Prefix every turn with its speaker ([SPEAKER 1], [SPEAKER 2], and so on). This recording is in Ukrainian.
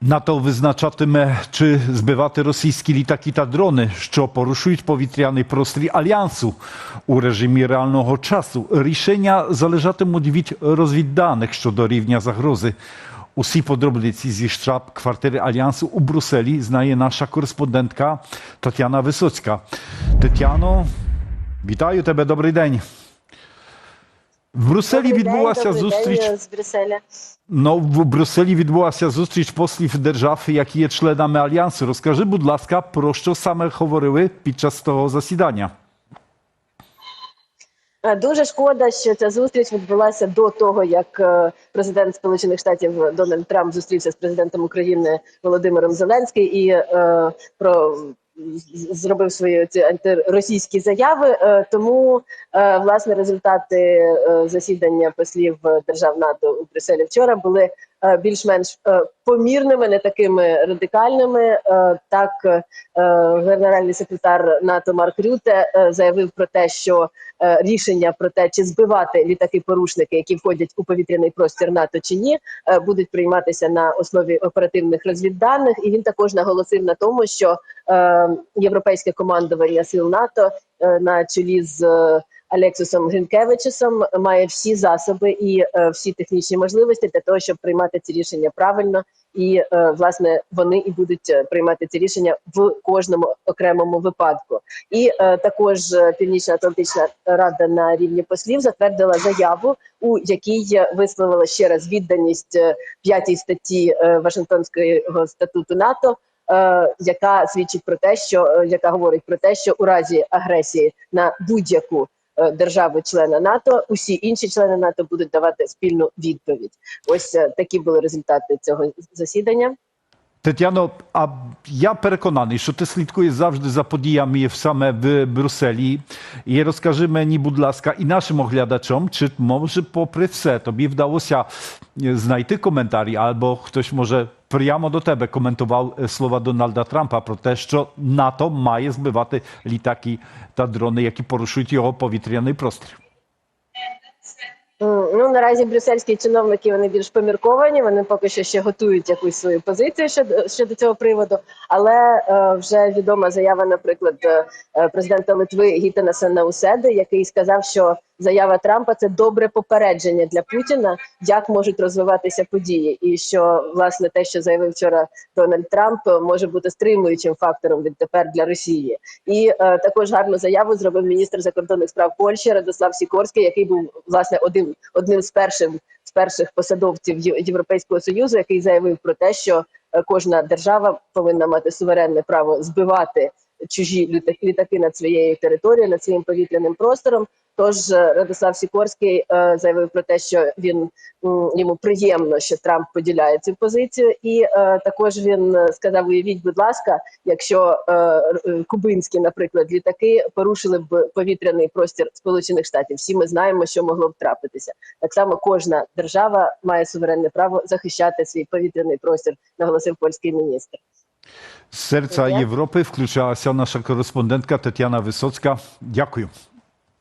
[SPEAKER 1] НАТО визначатиме, чи збивати російські літаки та дрони, що порушують повітряний простір альянсу у режимі реального часу. Рішення залежатимуть від розвідданих щодо рівня загрози. Усі подробиці зі штаб-квартири альянсу у Брюсселі знає наша кореспондентка Тетяна Висоцька. Тетяно, вітаю тебе. Добрий день. В Брюсселі
[SPEAKER 2] Добрий день,
[SPEAKER 1] відбулася
[SPEAKER 2] добрий
[SPEAKER 1] зустріч.
[SPEAKER 2] день з Брюсселя.
[SPEAKER 1] Ну, в Брюсселі відбулася зустріч послів держав, які є членами альянсу. Розкажи, будь ласка, про що саме говорили під час того засідання?
[SPEAKER 2] Е, Дуже шкода, що ця зустріч відбулася до того, як е, президент Сполучених Штатів Дональд Трамп зустрівся з президентом України Володимиром Зеленським і е, про зробив свої ці антиросійські заяви. Е, тому е, власне результати е, засідання послів держав НАТО у Брюсселі вчора були більш-менш е, помірними, не такими радикальними. Е, Так, е, генеральний секретар НАТО Марк Рюте е, заявив про те, що е, рішення про те, чи збивати літаки-порушники, які входять у повітряний простір НАТО чи ні, е, будуть прийматися на основі оперативних розвідданих. І він також наголосив на тому, що е, європейське командування сил НАТО е, на чолі з е, Алексусом Гринкевичусом має всі засоби і е, всі технічні можливості для того, щоб приймати ці рішення правильно. І е, власне вони і будуть е, приймати ці рішення в кожному окремому випадку. І е, також е, Північно-Атлантична рада на рівні послів затвердила заяву, у якій висловила ще раз відданість е, п'ятій статті Вашингтонського статуту НАТО. Яка свідчить про те, що яка говорить про те, що у разі агресії на будь-яку е, державу-члена НАТО, усі інші члени НАТО будуть давати спільну відповідь. Ось е, такі були результати цього засідання.
[SPEAKER 1] Тетяно, а я переконаний, що ти слідкуєш завжди за подіями саме в Брюсселі. І розкажи мені, будь ласка, і нашим оглядачам, чи може, попри все, тобі вдалося е, знайти коментарі, або хтось може прямо до тебе коментував е, слова Дональда Трампа про те, що НАТО має збивати літаки та дрони, які порушують його повітряний простір.
[SPEAKER 2] Ну наразі брюссельські чиновники вони більш помірковані. Вони поки що ще готують якусь свою позицію щодо щодо цього приводу. Але е, вже відома заява, наприклад, е, президента Литви Гітанаса Науседи, який сказав, що заява Трампа це добре попередження для Путіна, як можуть розвиватися події, і що власне те, що заявив вчора Дональд Трамп, може бути стримуючим фактором відтепер для Росії. І е, також гарну заяву зробив міністр закордонних справ Польщі Радослав Сікорський, який був власне одним одним з перших з перших посадовців Європейського союзу, який заявив про те, що е, кожна держава повинна мати суверенне право збивати чужі літаки, літаки над своєю територією, над своїм повітряним простором. Тож е, Радослав Сікорський е, заявив про те, що він йому приємно, що Трамп поділяє цю позицію, і е, також він сказав: уявіть, будь ласка, якщо е, кубинські, наприклад, літаки порушили б повітряний простір Сполучених Штатів. Всі ми знаємо, що могло б трапитися. Так само кожна держава має суверенне право захищати свій повітряний простір, наголосив польський міністр.
[SPEAKER 1] Z serca
[SPEAKER 2] Dziękuję.
[SPEAKER 1] Europy wkluczała się nasza korespondentka Tetiana Wysocka. Dziękuję.